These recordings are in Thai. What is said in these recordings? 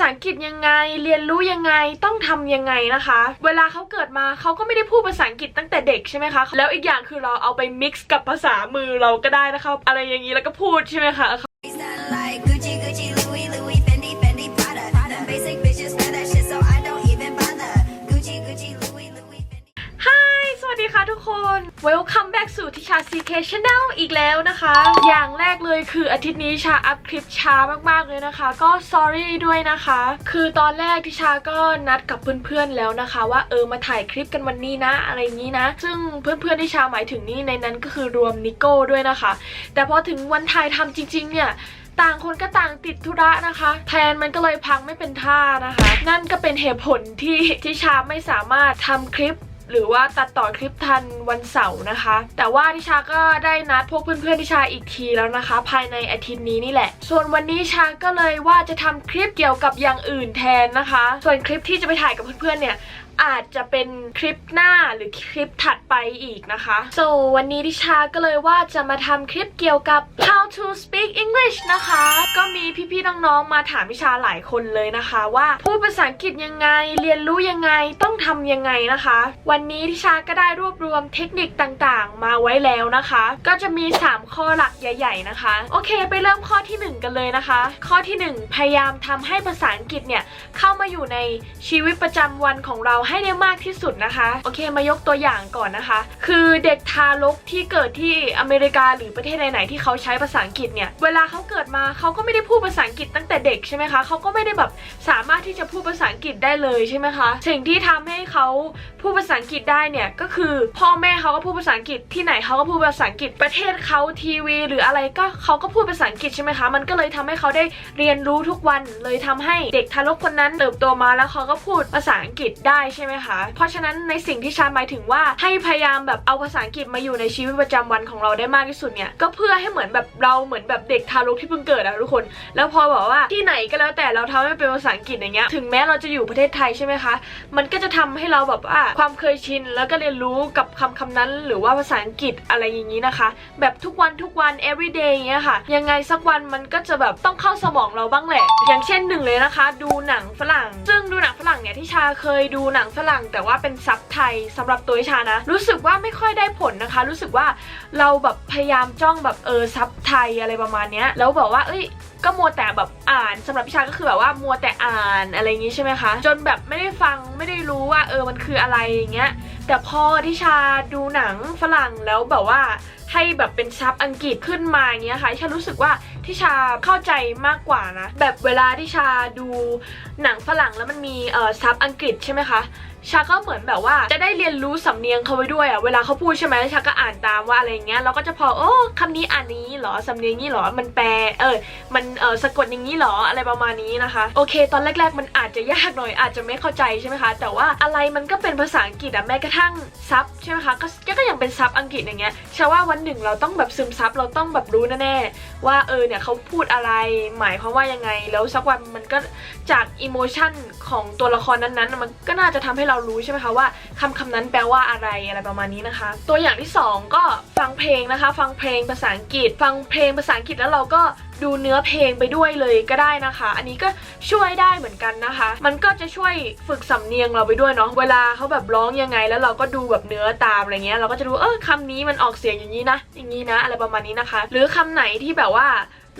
ษาอังกฤษยังไง เรียนรู้ยังไงต้องทำยังไงนะคะ เวลาเขาเกิดมาเขาก็ไม่ได้พูดภาษาอังกฤษตั้งแต่เด็กใช่ไหมคะแล้วอีกอย่างคือเราเอาไป mix กับภาษามือเราก็ได้นะคะอะไรอย่างนี้แล้วก็พูดใช่ไหมคะ ทุกคน Welcome back สู่ทิชา CK Channel อีกแล้วนะคะ อย่างแรกเลยคืออาทิตย์นี้ชาอัพคลิปช้ามากๆเลยนะคะ ก็ sorry ด้วยนะคะ คือตอนแรกทิชาก็นัดกับเพื่อนๆแล้วนะคะ ว่าเออมาถ่ายคลิปกันวันนี้นะ อะไรอย่างนี้นะ ซึ่งเพื่อนๆที่ชาหมายถึงนี่ในนั้นก็คือรวมนิโก้ด้วยนะคะ แต่พอถึงวันถ่ายทำจริง ๆ เนี่ยต่างคนก็ต่างติดธุระนะคะ แพลนมันก็เลยพังไม่เป็นท่านะคะ นั่นก็เป็นเหตุผลที่ที่ชาไม่สามารถทำคลิป หรือว่าตัดต่อคลิปทันวันเสาร์นะคะ แต่ว่าทิชาก็ได้นัดพวกเพื่อนๆทิชาอีกทีแล้วนะคะ ภายในอาทิตย์นี้นี่แหละ ส่วนวันนี้ชาก็เลยว่าจะทำคลิปเกี่ยวกับอย่างอื่นแทนนะคะ ส่วนคลิปที่จะไปถ่ายกับเพื่อนๆเนี่ย อาจจะเป็นคลิปหน้าหรือคลิปถัดไปอีกนะคะ so วันนี้ทิชาก็เลยว่าจะมาทำคลิปเกี่ยวกับ how to speak English นะคะ ก็มีพี่ๆน้องๆมาถามทิชาหลายคนเลยนะคะว่าพูดภาษาอังกฤษยังไง เรียนรู้ยังไงต้องทำยังไงนะคะ วันนี้ทิชาก็ได้รวบรวมเทคนิคต่างๆ มาไว้แล้วนะคะ ก็จะมี 3 ข้อหลักใหญ่ ๆนะคะ โอเค ไปเริ่มข้อทีหนึ่1 กันเลยนะคะ ข้อทีหนึ่1 พยายามทำให้ภาษาอังกฤษเนี่ยเข้ามาอยู่ในชีวิตประจำวันของเราให้ได้มากที่สุดนะคะ โอเคมายกตัวอย่างก่อนนะคะ คือเด็กทารกที่เกิดที่อเมริกาหรือประเทศไหนๆที่เขาใช้ภาษาอังกฤษเนี่ยเวลาเขาเกิดมาเขาก็ไม่ได้พูดภาษาอังกฤษตั้งแต่เด็กใช่ไหมคะเขาก็ไม่ได้แบบสามารถที่จะพูดภาษาอังกฤษได้เลยใช่ไหมคะสิ่งที่ทำให้เขาพูดภาษาอังกฤษได้เนี่ยก็คือพ่อแม่เขาก็พูดภาษาอังกฤษที่ไหนเขาก็พูดภาษาอังกฤษประเทศเขาทีวี หรืออะไรก็เขาก็พูดภาษาอังกฤษใช่ไหมคะมันก็เลยทำให้เขาได้เรียนรู้ทุกวันเลยทำให้เด็กทารกคนนั้นเติบโตมาแล้วเขาก็พูดภาษาอังกฤษได้ใช่ไหมคะ เพราะฉะนั้นในสิ่งที่ชาหมายถึงว่าให้พยายามแบบเอาภาษาอังกฤษมาอยู่ในชีวิตประจำวันของเราได้มากที่สุดเนี่ยก็เพื่อให้เหมือนแบบเราเหมือนแบบเด็กทารกที่เพิ่งเกิดอะทุกคน แล้วพอบอกว่าที่ไหนก็แล้วแต่เราทำให้เป็นภาษาอังกฤษอย่างเงี้ยถึงแม้เราจะอยู่ประเทศไทยใช่ไหมคะ มันก็จะทำให้เราแบบว่าความเคยชินแล้วก็เรียนรู้กับคำคำนั้น หรือว่าภาษาอังกฤษอะไรอย่างนี้นะคะ แบบทุกวันทุกวัน every day อย่างเงี้ยค่ะ ยังไงสักวันมันก็จะแบบต้องเข้าสมองเราบ้างแหละ อย่างเช่นหนึ่งเลยนะคะ ดูหนังฝรั่ง ซึ่งดูหนังฝรั่งเนี่ยที่ชาเคยดูหนังฝรั่งแต่ว่าเป็นซับไทยสำหรับตัวชานะ รู้สึกว่าไม่ค่อยได้ผลนะคะ รู้สึกว่าเราแบบพยายามจ้องแบบเออซับไทยอะไรประมาณเนี้ยแล้วบอกว่าเอ้ยก็มัวแต่แบบอ่านสำหรับพิชาก็คือแบบว่ามัวแต่อ่านอะไรอย่างงี้ใช่ไหมคะ จนแบบไม่ได้ฟังไม่ได้รู้ว่าเออมันคืออะไรอย่างเงี้ย แต่พอทิชาดูหนังฝรั่งแล้วแบบว่าให้แบบเป็นซับอังกฤษขึ้นมาอย่างเงี้ยค่ะทิชารู้สึกว่าทิชาเข้าใจมากกว่านะ แบบเวลาทิชาดูหนังฝรั่งแล้วมันมีเอ่อซับอังกฤษใช่ไหมคะ ชาก็เหมือนแบบว่า จะได้เรียนรู้สำเนียงเขาไว้ด้วยอะเวลาเขาพูดใช่ไหมชาก็อ่านตามว่าอะไรเงี้ยเราก็จะพอโอ้คำนี้อ่านนี้เหรอสำเนียงนี้เหรอมันแปลเออมันเออสะกดอย่างนี้เหรออะไรประมาณนี้นะคะ โอเค ตอนแรก ๆ มันอาจจะยากหน่อย อาจจะไม่เข้าใจใช่ไหมคะแต่ว่าอะไรมันก็เป็นภาษาอังกฤษอะแม้กระทั่งซับใช่ไหมคะก็ก็ยังเป็นซับอังกฤษอย่างเงี้ยชาว่าวันหนึ่งเราต้องแบบซึมซับเราต้องแบบรู้แน่ๆว่าเออเนี่ยเขาพูดอะไรหมายความว่ายังไงแล้วสักวันมันก็จากอิโมชันของตัวละครนั้นๆ มันก็น่าจะทำให้เรารู้ใช่ไหมคะว่าคำคำนั้นแปลว่าอะไรอะไรประมาณนี้นะคะ ตัวอย่างที่สองก็ฟังเพลงนะคะ ฟังเพลงภาษาอังกฤษ ฟังเพลงภาษาอังกฤษแล้วเราก็ดูเนื้อเพลงไปด้วยเลยก็ได้นะคะ อันนี้ก็ช่วยได้เหมือนกันนะคะ มันก็จะช่วยฝึกสำเนียงเราไปด้วยเนาะ เวลาเขาแบบร้องยังไง แล้วเราก็ดูแบบเนื้อตามอะไรเงี้ย เราก็จะรู้เออคำนี้มันออกเสียงอย่างนี้นะ อย่างนี้นะ อะไรประมาณนี้นะคะ หรือคำไหนที่แบบว่า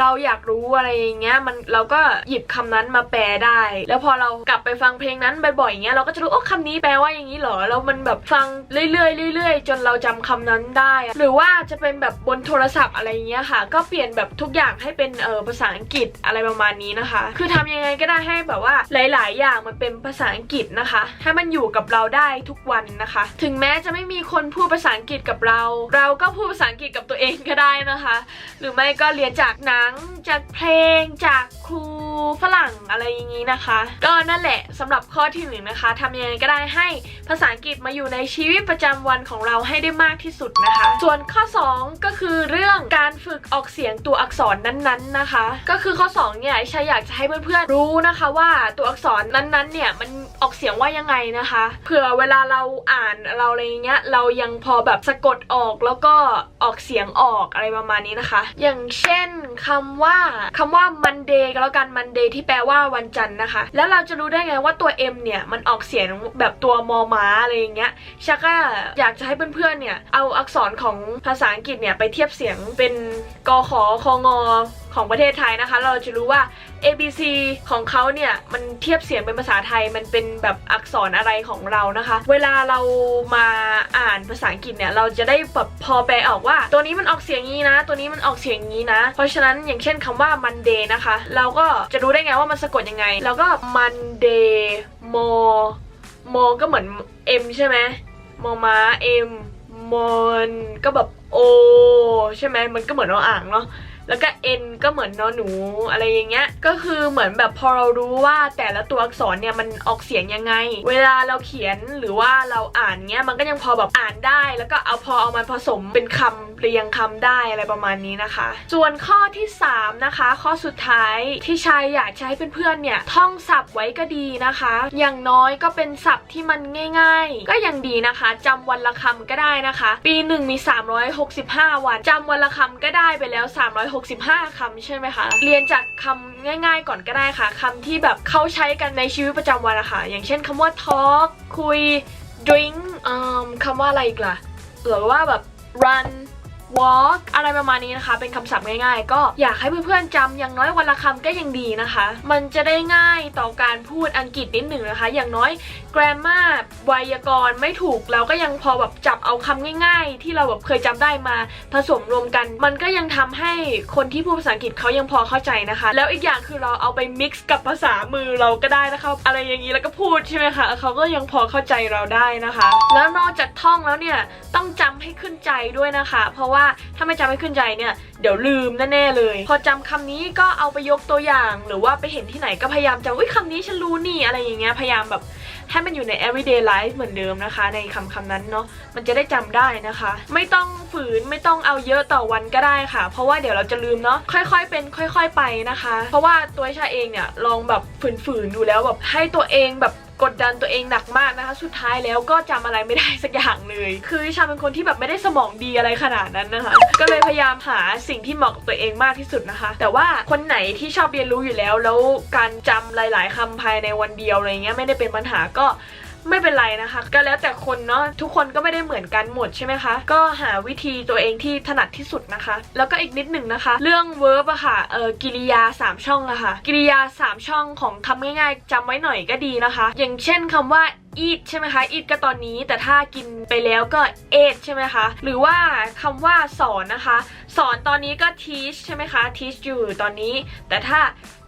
เราอยากรู้อะไรอย่างเงี้ยมันเราก็หยิบคำนั้นมาแปลได้ แล้วพอเรากลับไปฟังเพลงนั้นบ่อยๆอย่างเงี้ยเราก็จะรู้โอ้คำนี้แปลว่าอย่างนี้เหรอแล้วมันแบบฟังเรื่อยๆเรื่อยๆ จนเราจำคำนั้นได้ หรือว่าจะเป็นแบบบนโทรศัพท์อะไรเงี้ยค่ะ ก็เปลี่ยนแบบทุกอย่างให้เป็นเออภาษาอังกฤษอะไรประมาณนี้นะคะ คือทำยังไงก็ได้ให้แบบว่าหลาย ๆ อย่างมันเป็นภาษาอังกฤษนะคะ ให้มันอยู่กับเราได้ทุกวันนะคะ ถึงแม้จะไม่มีคนพูดภาษาอังกฤษกับเรา เราก็พูดภาษาอังกฤษกับตัวเองก็ได้นะคะ หรือไม่ก็เรียนจากหนังจากเพลงจากครู ฝรั่งอะไรอย่างนี้นะคะ ก็นั่นแหละสำหรับข้อที่หนึ่งนะคะทำยังไงก็ได้ให้ภาษาอังกฤษมาอยู่ในชีวิตประจำวันของเราให้ได้มากที่สุดนะคะ ส่วนข้อ 2 ก็คือเรื่องการฝึกออกเสียงตัวอักษรนั้นๆนะคะ ก็คือข้อ2เนี่ยชาอยากจะให้เพื่อนๆรู้นะคะว่าตัวอักษรนั้นๆเนี่ยมันออกเสียงว่ายังไงนะคะเผื่อเวลาเราอ่านเราอะไรเงี้ยเรายังพอแบบสะกดออกแล้วก็ออกเสียงออกอะไรประมาณนี้นะคะ อย่างเช่นคำว่าคำว่า Monday ก็แล้วกัน Monday Monday ที่แปลว่าวันจันทร์นะคะ แล้วเราจะรู้ได้ไงว่าตัว M เนี่ย มันออกเสียงแบบตัวมอม้าอะไรอย่างเงี้ยชาก็อยากจะให้เพื่อนๆเนี่ย เอาอักษรของภาษาอังกฤษเนี่ย ไปเทียบเสียงเป็นกอขอคองอ ของประเทศไทยนะคะ เราจะรู้ว่า A B C ของเขาเนี่ยมันเทียบเสียงเป็นภาษาไทยมันเป็นแบบอักษรอะไรของเรานะคะ เวลาเรามาอ่านภาษาอังกฤษเนี่ยเราจะได้แบบพอแปลออกว่า ตัวนี้มันออกเสียงงี้นะ ตัวนี้มันออกเสียงงี้นะ เพราะฉะนั้นอย่างเช่นคำว่า Monday นะคะ เราก็จะรู้ได้ไงว่ามันสะกดยังไง แล้วก็ Monday มอมอก็เหมือน M ใช่ไหมมอม้า M มอนก็แบบ O ใช่ไหมมันก็เหมือนเราอ่างเนาะ แล้วก็ N ก็เหมือนนอหนูอะไรอย่างเงี้ย ก็คือเหมือนแบบพอเรารู้ว่าแต่ละตัวอักษรเนี่ยมันออกเสียงยังไง เวลาเราเขียนหรือว่าเราอ่านเงี้ยมันก็ยังพอแบบอ่านได้ แล้วก็เอาพอเอามาผสมเป็นคำเรียงคำได้อะไรประมาณนี้นะคะ ส่วนข้อที่ 3 นะคะ ข้อสุดท้ายที่ชายอยากให้เพื่อนๆเนี่ยท่องศัพท์ไว้ก็ดีนะคะ อย่างน้อยก็เป็นศัพท์ที่มันง่าย ๆ ก็ยังดีนะคะจำวันละคำก็ได้นะคะ ปีหนึ่งมี 365 วันจำวันละคำก็ได้ไปแล้ว65คำใช่ไหมคะ เรียนจากคำง่าย ๆ ก่อนก็ได้ค่ะคำที่แบบเขาใช้กันในชีวิตประจำวันอะค่ะ อย่างเช่นคำว่า talk คุย drink คำว่าอะไรอีกล่ะหรือว่าแบบ run walk อะไรประมาณนี้นะคะ เป็นคำศัพท์ง่ายๆ ก็อยากให้เพื่อนๆจำอย่างน้อยวันละคำก็ยังดีนะคะ มันจะได้ง่ายต่อการพูดอังกฤษนิดหนึ่งนะคะ อย่างน้อย grammar ไวยากรณ์ไม่ถูกเราก็ยังพอแบบจับเอาคำง่าย ๆ ที่เราแบบเคยจำได้มาผสมรวมกัน มันก็ยังทำให้คนที่พูดภาษาอังกฤษเขายังพอเข้าใจนะคะ แล้วอีกอย่างคือเราเอาไป mix กับภาษามือเราก็ได้นะคะ อะไรอย่างนี้แล้วก็พูดใช่ไหมคะเขาก็ยังพอเข้าใจเราได้นะคะ แล้วนอกจากท่องแล้วเนี่ยต้องจำให้ขึ้นใจด้วยนะคะ เพราะว่าถ้าไม่จำให้ขึ้นใจเนี่ยเดี๋ยวลืมแน่ๆเลย พอจำคำนี้ก็เอาไปยกตัวอย่าง หรือว่าไปเห็นที่ไหนก็พยายามจำอุ้ยคำนี้ฉันรู้นี่อะไรอย่างเงี้ยพยายามแบบให้มันอยู่ใน everyday life เหมือนเดิมนะคะ ในคำคำนั้นเนาะมันจะได้จำได้นะคะ ไม่ต้องฝืนไม่ต้องเอาเยอะต่อวันก็ได้ค่ะ เพราะว่าเดี๋ยวเราจะลืมเนาะค่อยๆเป็น ค่อย ๆ ไปนะคะ เพราะว่าตัวชาเองเนี่ยลองแบบฝืนๆดูแล้วแบบให้ตัวเองแบบ กดดันตัวเองหนักมากนะคะ สุดท้ายแล้วก็จำอะไรไม่ได้สักอย่างเลย คือชาเป็นคนที่แบบไม่ได้สมองดีอะไรขนาดนั้นนะคะ ก็เลยพยายามหาสิ่งที่เหมาะกับตัวเองมากที่สุดนะคะ แต่ว่าคนไหนที่ชอบเรียนรู้อยู่แล้ว แล้วการจำหลาย ๆคำภายในวันเดียวอะไรเงี้ยไม่ได้เป็นปัญหาก็ ไม่เป็นไรนะคะ ก็แล้วแต่คนเนาะทุกคนก็ไม่ได้เหมือนกันหมดใช่ไหมคะ ก็หาวิธีตัวเองที่ถนัดที่สุดนะคะ แล้วก็อีกนิดหนึ่งนะคะ เรื่อง verb อะค่ะเออกิริยา 3 ช่องอะค่ะกิริยา 3 ช่องของคำง่ายๆจำไว้หน่อยก็ดีนะคะ อย่างเช่นคำว่า eat ใช่ไหมคะ eat ก็ตอนนี้แต่ถ้ากินไปแล้วก็ ate ใช่ไหมคะ หรือว่าคำว่าสอนนะคะ สอนตอนนี้ก็ teach ใช่ไหมคะ teach อยู่ตอนนี้ แต่ถ้า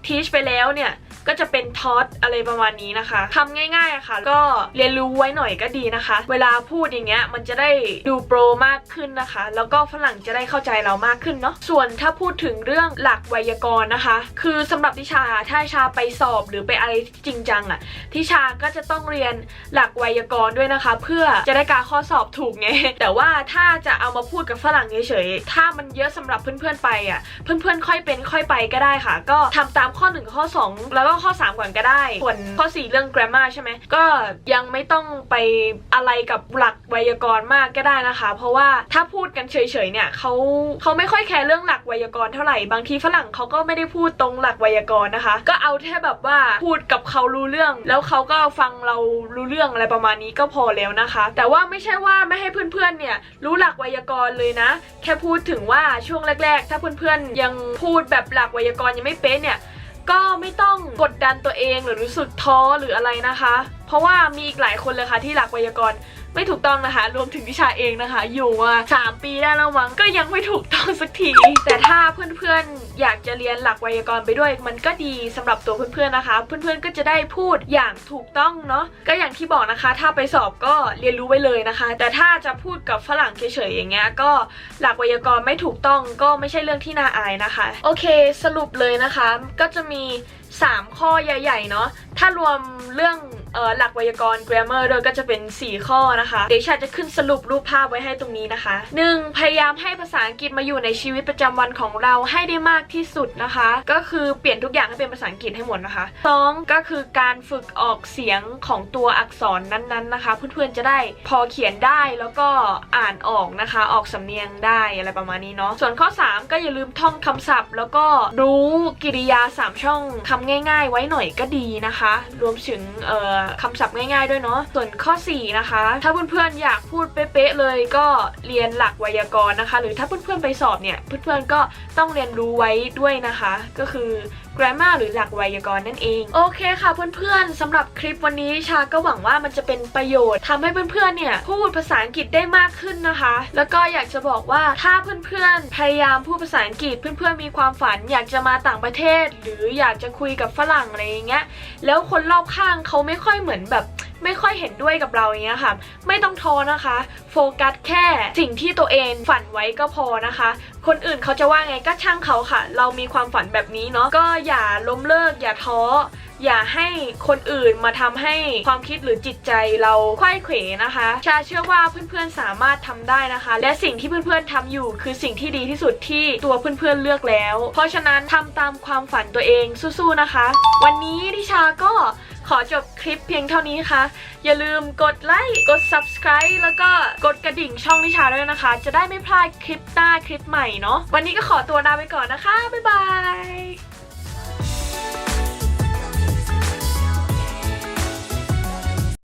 teach ไปแล้วเนี่ย ก็จะเป็น taught อะไรประมาณนี้นะคะคำง่ายๆอะค่ะ ก็เรียนรู้ไว้หน่อยก็ดีนะคะ เวลาพูดอย่างเงี้ยมันจะได้ดูโปรมากขึ้นนะคะ แล้วก็ฝรั่งจะได้เข้าใจเรามากขึ้นเนาะส่วนถ้าพูดถึงเรื่องหลักไวยากรณ์นะคะ คือสำหรับทิชาถ้าชาไปสอบหรือไปอะไรจริงจังอะทิชาก็จะต้องเรียนหลักไวยากรณ์ด้วยนะคะ เพื่อจะได้การข้อสอบถูกไงแต่ว่าถ้าจะเอามาพูดกับฝรั่งเฉยๆถ้ามันเยอะสำหรับเพื่อนๆไปอะเพื่อนๆค่อยเป็นค่อยไปก็ได้ค่ะ ก็ทำตามข้อ1ข้อ 2 แล้วก็ข้อ 3 ก่อนก็ได้ ส่วนข้อ 4 เรื่อง grammar ใช่ไหม ก็ยังไม่ต้องไปอะไรกับหลักไวยากรณ์มากก็ได้นะคะ เพราะว่าถ้าพูดกันเฉยๆเนี่ยเขาเขาไม่ค่อยแคร์เรื่องหลักไวยากรณ์เท่าไหร่ บางทีฝรั่งเขาก็ไม่ได้พูดตรงหลักไวยากรณ์นะคะ ก็เอาแค่แบบว่าพูดกับเขารู้เรื่อง แล้วเขาก็ฟังเรารู้เรื่องอะไรประมาณนี้ก็พอแล้วนะคะ แต่ว่าไม่ใช่ว่าไม่ให้เพื่อนๆเนี่ยรู้หลักไวยากรณ์เลยนะ แค่พูดถึงว่าช่วงแรก ๆ ถ้าเพื่อนๆยังพูดแบบหลักไวยากรณ์ยังไม่เป๊ะเนี่ย ก็ไม่ต้องกดดันตัวเองหรือรู้สึกท้อหรืออะไรนะคะ เพราะว่ามีอีกหลายคนเลยค่ะที่หลักไวยากรณ์ ไม่ถูกต้องนะคะ รวมถึงวิชาเองนะคะ อยู่มา3ปีได้แล้วมั้งก็ยังไม่ถูกต้องสักที แต่ถ้าเพื่อนๆ อยากจะเรียนหลักไวยากรณ์ไปด้วย มันก็ดีสำหรับตัวเพื่อนๆนะคะ เพื่อนๆก็จะได้พูดอย่างถูกต้องเนาะก็อย่างที่บอกนะคะ ถ้าไปสอบก็เรียนรู้ไว้เลยนะคะ แต่ถ้าจะพูดกับฝรั่งเฉยๆอย่างเงี้ยก็หลักไวยากรณ์ไม่ถูกต้องก็ไม่ใช่เรื่องที่น่าอายนะคะ โอเค สรุปเลยนะคะ ก็จะมี3 ข้อใหญ่ๆเนาะถ้ารวมเรื่องออหลักไวยากรณ์ grammar ด้วยก็จะเป็น 4 ข้อนะคะ เดี๋ยวชาจะขึ้นสรุปรูปภาพไว้ให้ตรงนี้นะคะ 1. พยายามให้ภาษาอังกฤษมาอยู่ในชีวิตประจำวันของเราให้ได้มากที่สุดนะคะ ก็คือเปลี่ยนทุกอย่างให้เป็นภาษาอังกฤษให้หมดนะคะ 2. ก็คือการฝึกออกเสียงของตัวอักษรนั้นๆนะคะ เพื่อนๆจะได้พอเขียนได้แล้วก็อ่านออกนะคะ ออกสำเนียงได้อะไรประมาณนี้เนาะส่วนข้อ 3 ก็อย่าลืมท่องคำศัพท์ แล้วก็รู้กริยา 3 ช่องคำง่าย ๆ ไว้หน่อยก็ดีนะคะ รวมถึงคำศัพท์ง่าย ๆด้วยเนาะส่วนข้อ 4 นะคะ ถ้าเพื่อนๆอยากพูดเป๊ะๆเลยก็เรียนหลักไวยากรณ์นะคะ หรือถ้าเพื่อนๆไปสอบเนี่ยเพื่อนๆก็ต้องเรียนรู้ไว้ด้วยนะคะ ก็คือ grammar หรือหลักไวยากรณ์นั่นเอง โอเคค่ะเพื่อนๆสำหรับคลิปวันนี้ชาก็หวังว่ามันจะเป็นประโยชน์ทำให้เพื่อนๆเนี่ยพูดภาษาอังกฤษได้มากขึ้นนะคะ แล้วก็อยากจะบอกว่าถ้าเพื่อนๆพยายามพูดภาษาอังกฤษเพื่อนๆมีความฝัน อยากจะมาต่างประเทศ หรืออยากจะคุยกับฝรั่งอะไรอย่างเงี้ยแล้วคนรอบข้างเขาไม่ค่อยเหมือนแบบ ไม่ค่อยเห็นด้วยกับเราอย่างเงี้ยค่ะ ไม่ต้องท้อนะคะ โฟกัสแค่สิ่งที่ตัวเองฝันไว้ก็พอนะคะ คนอื่นเขาจะว่าไงก็ช่างเขาค่ะ เรามีความฝันแบบนี้เนาะก็อย่าล้มเลิกอย่าท้ออย่าให้คนอื่นมาทำให้ความคิดหรือจิตใจเราไขว้เขวนะคะ ชาเชื่อว่าเพื่อนๆสามารถทำได้นะคะ และสิ่งที่เพื่อนๆทำอยู่ คือสิ่งที่ดีที่สุดที่ตัวเพื่อนๆเลือกแล้ว เพราะฉะนั้นทำตามความฝันตัวเองสู้ๆนะคะ วันนี้ดิชาก็ ขอจบคลิปเพียงเท่านี้ค่ะ อย่าลืมกดไลค์กด subscribe แล้วก็กดกระดิ่งช่องนิชาด้วยนะคะ จะได้ไม่พลาดคลิปหน้าคลิปใหม่เนาะวันนี้ก็ขอตัวลาไปก่อนนะคะ บ๊ายบาย